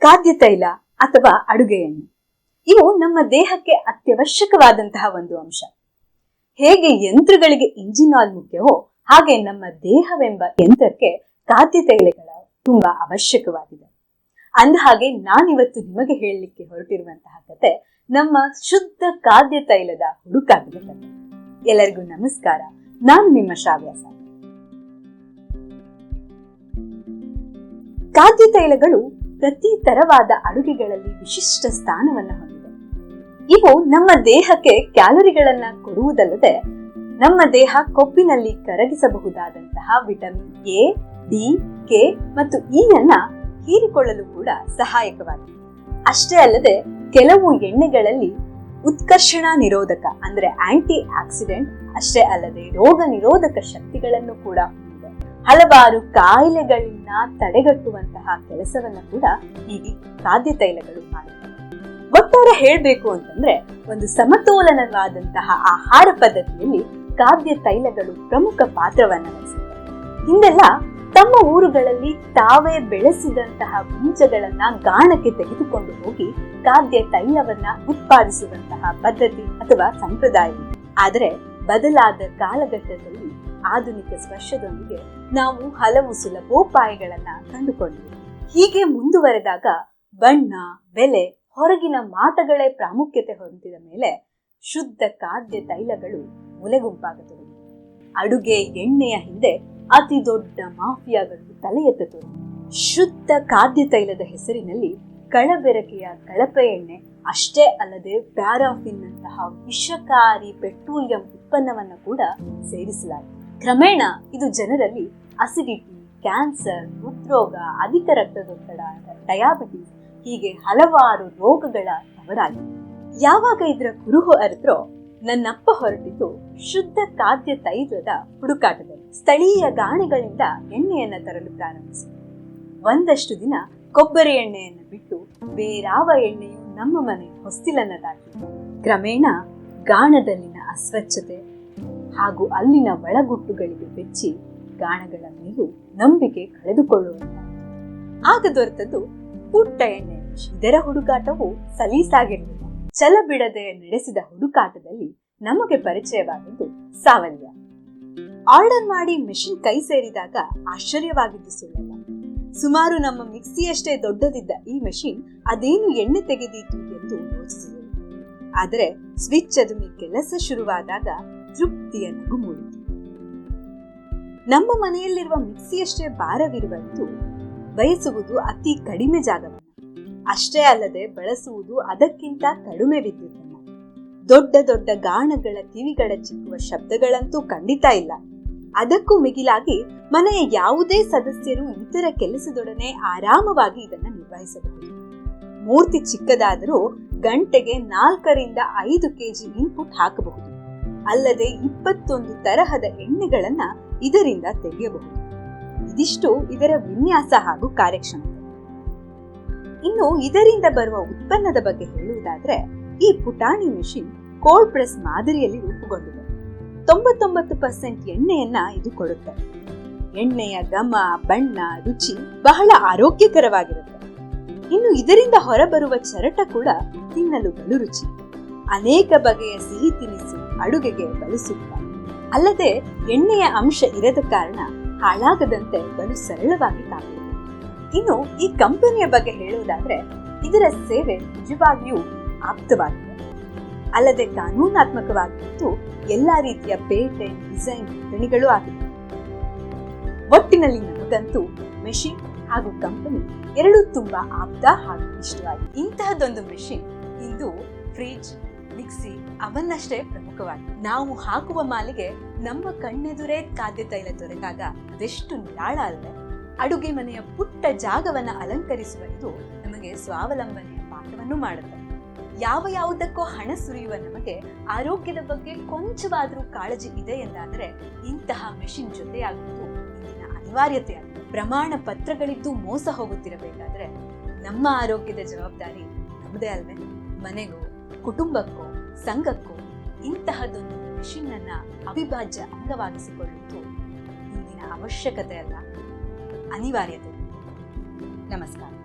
ಖಾದ್ಯ ತೈಲ ಅಥವಾ ಅಡುಗೆ ಎಣ್ಣೆ ಇವು ನಮ್ಮ ದೇಹಕ್ಕೆ ಅತ್ಯವಶ್ಯಕವಾದಂತಹ ಒಂದು ಅಂಶ. ಹೇಗೆ ಯಂತ್ರಗಳಿಗೆ ಇಂಜಿನ್ ಆಯಿಲ್ ಮುಖ್ಯವೋ ಹಾಗೆ ನಮ್ಮ ದೇಹವೆಂಬ ಯಂತ್ರಕ್ಕೆ ಖಾದ್ಯ ತೈಲಗಳ ತುಂಬಾ ಅವಶ್ಯಕವಾಗಿದೆ. ಅಂದ ಹಾಗೆ ನಾನಿವತ್ತು ನಿಮಗೆ ಹೇಳಲಿಕ್ಕೆ ಹೊರಟಿರುವಂತಹ ಕತೆ ನಮ್ಮ ಶುದ್ಧ ಖಾದ್ಯ ತೈಲದ ಹುಡುಕಾಗಿದೆ ಕತೆ. ಎಲ್ಲರಿಗೂ ನಮಸ್ಕಾರ. ನಾನು ನಿಮ್ಮ ಶ್ರಾವ್ಯಾಸ ಖಾದ್ಯ ತೈಲಗಳು ಪ್ರತಿ ತರವಾದ ಅಡುಗೆಗಳಲ್ಲಿ ವಿಶಿಷ್ಟ ಸ್ಥಾನವನ್ನು ಹೊಂದಿದೆ. ಇವು ನಮ್ಮ ದೇಹಕ್ಕೆ ಕ್ಯಾಲೋರಿಗಳನ್ನ ಕೊಡುವುದಲ್ಲದೆ ನಮ್ಮ ದೇಹ ಕೊಬ್ಬಿನಲ್ಲಿ ಕರಗಿಸಬಹುದಾದಂತಹ ವಿಟಮಿನ್ ಎ, ಡಿ, ಕೆ ಮತ್ತು ಇ ಅನ್ನ ಹೀರಿಕೊಳ್ಳಲು ಕೂಡ ಸಹಾಯಕವಾಗಿದೆ. ಅಷ್ಟೇ ಅಲ್ಲದೆ ಕೆಲವು ಎಣ್ಣೆಗಳಲ್ಲಿ ಉತ್ಕರ್ಷಣ ನಿರೋಧಕ ಅಂದ್ರೆ ಆಂಟಿ ಆಕ್ಸಿಡೆಂಟ್ ಅಷ್ಟೇ ಅಲ್ಲದೆ ರೋಗ ನಿರೋಧಕ ಶಕ್ತಿಗಳನ್ನು ಕೂಡ ಹಲವಾರು ಕಾಯಿಲೆಗಳನ್ನ ತಡೆಗಟ್ಟುವಂತಹ ಕೆಲಸವನ್ನ ಕೂಡ ಈ ಖಾದ್ಯ ತೈಲಗಳು ಮಾಡುತ್ತವೆ ಒಟ್ಟಾರೆ ಹೇಳ್ಬೇಕು ಅಂತಂದ್ರೆ, ಒಂದು ಸಮತೋಲನವಾದಂತಹ ಆಹಾರ ಪದ್ಧತಿಯಲ್ಲಿ ಖಾದ್ಯ ತೈಲಗಳು ಪ್ರಮುಖ ಪಾತ್ರವನ್ನ ವಹಿಸುತ್ತವೆ ಹಿಂದೆಲ್ಲ ತಮ್ಮ ಊರುಗಳಲ್ಲಿ ತಾವೇ ಬೆಳೆಸಿದಂತಹ ಬೀಜಗಳನ್ನ ಗಾಣಕ್ಕೆ ತೆಗೆದುಕೊಂಡು ಹೋಗಿ ಖಾದ್ಯ ತೈಲವನ್ನ ಉತ್ಪಾದಿಸುವಂತಹ ಪದ್ಧತಿ ಅಥವಾ ಸಂಪ್ರದಾಯ ಆದರೆ, ಬದಲಾದ ಕಾಲಘಟ್ಟದಲ್ಲಿ ಆಧುನಿಕ ಸ್ಪರ್ಶದೊಂದಿಗೆ ನಾವು ಹಲವು ಸುಲಭೋಪಾಯಗಳನ್ನ ಕಂಡುಕೊಂಡಿವೆ. ಹೀಗೆ ಮುಂದುವರೆದಾಗ ಬಣ್ಣ, ಬೆಲೆ, ಹೊರಗಿನ ಮಾಟಗಳೇ ಪ್ರಾಮುಖ್ಯತೆ ಹೊಂದಿದ ಮೇಲೆ ಶುದ್ಧ ಖಾದ್ಯ ತೈಲಗಳು ಮುಲೆಗುಂಪಾಗತೊಡಗಿ ಅಡುಗೆ ಎಣ್ಣೆಯ ಹಿಂದೆ ಅತಿ ದೊಡ್ಡ ಮಾಫಿಯಾಗಳು ತಲೆ ಶುದ್ಧ ಖಾದ್ಯ ತೈಲದ ಹೆಸರಿನಲ್ಲಿ ಕಳಬೆರಕೆಯ ಕಳಪೆ ಎಣ್ಣೆ, ಅಷ್ಟೇ ಅಲ್ಲದೆ ಪ್ಯಾರಾಫಿನ್ ನಂತಹ ವಿಷಕಾರಿ ಪೆಟ್ರೋಲಿಯಂ ಉತ್ಪನ್ನವನ್ನು ಕೂಡ ಸೇರಿಸಲಾಗಿದೆ ಕ್ರಮೇಣ ಇದು ಜನರಲ್ಲಿ ಅಸಿಡಿಟಿ ಕ್ಯಾನ್ಸರ್ ಹೃದ್ರೋಗ, ಅಧಿಕ ರಕ್ತದೊತ್ತಡ ಡಯಾಬಿಟಿಸ್ ಹೀಗೆ ಹಲವಾರು ರೋಗಗಳ ತವರಾಗಿ ಯಾವಾಗ ಇದರ ಕುರುಹು ಅರಿದ್ರೋ ನನ್ನಪ್ಪ ಹೊರಟಿದ್ದು ಶುದ್ಧ ಖಾದ್ಯ ತೈಲದ ಹುಡುಕಾಟದಲ್ಲಿ. ಸ್ಥಳೀಯ ಗಾಣೆಗಳಿಂದ ಎಣ್ಣೆಯನ್ನ ತರಲು ಪ್ರಾರಂಭಿಸಿ. ಒಂದಷ್ಟು ದಿನ ಕೊಬ್ಬರಿ ಎಣ್ಣೆಯನ್ನು ಬಿಟ್ಟು ಬೇರಾವ ಎಣ್ಣೆಯು ನಮ್ಮ ಮನೆ ಹೊಸ್ತಿಲನ್ನ ಕ್ರಮೇಣ ಗಾಣದಲ್ಲಿನ ಅಸ್ವಚ್ಛತೆ ಹಾಗೂ ಅಲ್ಲಿನ ಒಳಗುಟ್ಟುಗಳಿಗೆ ಬೆಚ್ಚಿ ಗಾಣಗಳ ಮೇಲೂ ನಂಬಿಕೆ ಕಳೆದುಕೊಳ್ಳುವಂತ ಆಗ ದೊರೆತದ್ದು ಪುಟ್ಟ ಎಣ್ಣೆ ಇದರ ಹುಡುಕಾಟವು ಸಲೀಸಾಗಿರಲಿಲ್ಲ. ಛಲ ಬಿಡದೆ ನಡೆಸಿದ ಹುಡುಕಾಟದಲ್ಲಿ ನಮಗೆ ಪರಿಚಯವಾದದ್ದು ಸಾವಲ್ಯ ಆರ್ಡರ್ ಮಾಡಿ ಮೆಷಿನ್ ಕೈ ಸೇರಿದಾಗ ಆಶ್ಚರ್ಯವಾಗಿದ್ದು ಸುಳ್ಳಲ್ಲ. ಸುಮಾರು ನಮ್ಮ ಮಿಕ್ಸಿಯಷ್ಟೇ ದೊಡ್ಡದಿದ್ದ ಈ ಮೆಷಿನ್ ಅದೇನು ಎಣ್ಣೆ ತೆಗೆದೀತು ಎಂದು ಯೋಚಿಸಿದೆವು ಆದರೆ ಸ್ವಿಚ್ ಅದುಮಿ ಕೆಲಸ ಶುರುವಾದಾಗ ತೃಪ್ತಿಯ ನಗು ಮೂಡಿತು. ನಮ್ಮ ಮನೆಯಲ್ಲಿರುವ ಮಿಕ್ಸಿಯಷ್ಟೇ ಭಾರವಿರುವಂತೂ ಬಯಸುವುದು ಅತಿ ಕಡಿಮೆ ಜಾಗವನ್ನು ಅಷ್ಟೇ ಅಲ್ಲದೆ ಬಳಸುವುದು ಅದಕ್ಕಿಂತ ಕಡಿಮೆ ವಿದ್ಯುತ್ತನ್ನು ದೊಡ್ಡ ದೊಡ್ಡ ಗಾಣಗಳ ಕಿವಿಗಳ ಚಿಕ್ಕುವ ಶಬ್ದಗಳಂತೂ ಖಂಡಿತ ಇಲ್ಲ. ಅದಕ್ಕೂ ಮಿಗಿಲಾಗಿ ಮನೆಯ ಯಾವುದೇ ಸದಸ್ಯರು ಇತರ ಕೆಲಸದೊಡನೆ ಆರಾಮವಾಗಿ ಇದನ್ನು ನಿರ್ವಹಿಸಬಹುದು. ಮೂರ್ತಿ ಚಿಕ್ಕದಾದರೂ ಗಂಟೆಗೆ ನಾಲ್ಕರಿಂದ ಐದು ಕೆಜಿ ಇನ್ಪುಟ್ ಹಾಕಬಹುದು. ಅಲ್ಲದೆ ಇಪ್ಪತ್ತೊಂದು ತರಹದ ಎಣ್ಣೆಗಳನ್ನ ಇದರಿಂದ ತೆಗೆಯಬಹುದು. ಇದಿಷ್ಟು ಇದರ ವಿನ್ಯಾಸ ಹಾಗೂ ಕಾರ್ಯಕ್ಷಮತೆ. ಇನ್ನು ಇದರಿಂದ ಬರುವ ಉತ್ಪನ್ನದ ಬಗ್ಗೆ ಹೇಳುವುದಾದ್ರೆ, ಈ ಪುಟಾಣಿ ಮೆಷಿನ್ ಕೋಲ್ಡ್ ಪ್ರೆಸ್ ಮಾದರಿಯಲ್ಲಿ ರೂಪುಗೊಂಡಿದೆ. ತೊಂಬತ್ತೊಂಬತ್ತು ಪರ್ಸೆಂಟ್ ಎಣ್ಣೆಯನ್ನ ಇದು ಕೊಡುತ್ತೆ. ಎಣ್ಣೆಯ ಘಮ, ಬಣ್ಣ, ರುಚಿ ಬಹಳ ಆರೋಗ್ಯಕರವಾಗಿರುತ್ತೆ. ಇನ್ನು ಇದರಿಂದ ಹೊರಬರುವ ಚರಟ ಕೂಡ ತಿನ್ನಲು ಬಲು ರುಚಿ. ಅನೇಕ ಬಗೆಯ ಸಿಹಿ ತಿನಿಸು ಅಡುಗೆಗೆ ಬಳಸುತ್ತಾರೆ ಅಲ್ಲದೆ ಎಣ್ಣೆಯ ಅಂಶ ಇರದ ಕಾರಣ ಹಾಳಾಗದಂತೆ ಬಲು ಸರಳವಾಗಿ ಕಾಣುತ್ತದೆ ಇನ್ನು ಈ ಕಂಪನಿಯ ಬಗ್ಗೆ ಹೇಳುವುದಾದ್ರೆ, ಇದರ ಸೇವೆ ನಿಜವಾಗಿಯೂ ಆಪ್ತವಾಗಿದೆ. ಅಲ್ಲದೆ ಕಾನೂನಾತ್ಮಕವಾಗಿದ್ದು ಎಲ್ಲಾ ರೀತಿಯ ಪೇಟೆಂಟ್ ಡಿಸೈನ್ ನೋಂದಣಿಗಳು ಆಗಿದೆ ಒಟ್ಟಿನಲ್ಲಿ ನಮಗಂತೂ ಮೆಷಿನ್ ಹಾಗೂ ಕಂಪನಿ ಎರಡೂ ತುಂಬಾ ಆಪ್ತ ಹಾಗೂ ಇಷ್ಟವಾಗಿ ಇಂತಹದೊಂದು ಮೆಷಿನ್ ಇಂದು ಫ್ರಿಜ್ ಮಿಕ್ಸಿ ಅವನ್ನಷ್ಟೇ ಪ್ರಮುಖವಾಗಿ ನಾವು ಹಾಕುವ ಮಾಲಿಗೆ ನಮ್ಮ ಕಣ್ಣೆದುರೇ ಖಾದ್ಯ ತೈಲ ದೊರೆತಾಗ ಅದೆಷ್ಟು ನಿರಾಳ ಅಲ್ಲದೆ ಅಡುಗೆ ಮನೆಯ ಪುಟ್ಟ ಜಾಗವನ್ನ ಅಲಂಕರಿಸುವ ನಮಗೆ ಸ್ವಾವಲಂಬನೆಯ ಪಾಠವನ್ನು ಮಾಡುತ್ತೆ. ಯಾವ ಯಾವುದಕ್ಕೂ ಹಣ ಸುರಿಯುವ ನಮಗೆ ಆರೋಗ್ಯದ ಬಗ್ಗೆ ಕೊಂಚವಾದರೂ ಕಾಳಜಿ ಇದೆ ಎಂದಾದರೆ ಇಂತಹ ಮೆಷಿನ್ ಜೊತೆಯಾಗುವುದು ಇಂದಿನ ಅನಿವಾರ್ಯತೆಯಾಗಿದೆ ಪ್ರಮಾಣ ಪತ್ರಗಳಿದ್ದು ಮೋಸ ಹೋಗುತ್ತಿರಬೇಕಾದ್ರೆ ನಮ್ಮ ಆರೋಗ್ಯದ ಜವಾಬ್ದಾರಿ ನಮ್ಮದೇ ಅಲ್ವೇ. ಮನೆಗೂ, ಕುಟುಂಬಕ್ಕೂ, ಸಂಘಕ್ಕೂ ಇಂತಹದೊಂದು ಮಿಷಿನ್ ಅನ್ನ ಅವಿಭಾಜ್ಯ ಅಂಗವಾಗಿಸಿಕೊಳ್ಳುವುದು ಇಂದಿನ ಅವಶ್ಯಕತೆ ಅಲ್ಲ. ಅನಿವಾರ್ಯತೆ. ನಮಸ್ಕಾರ.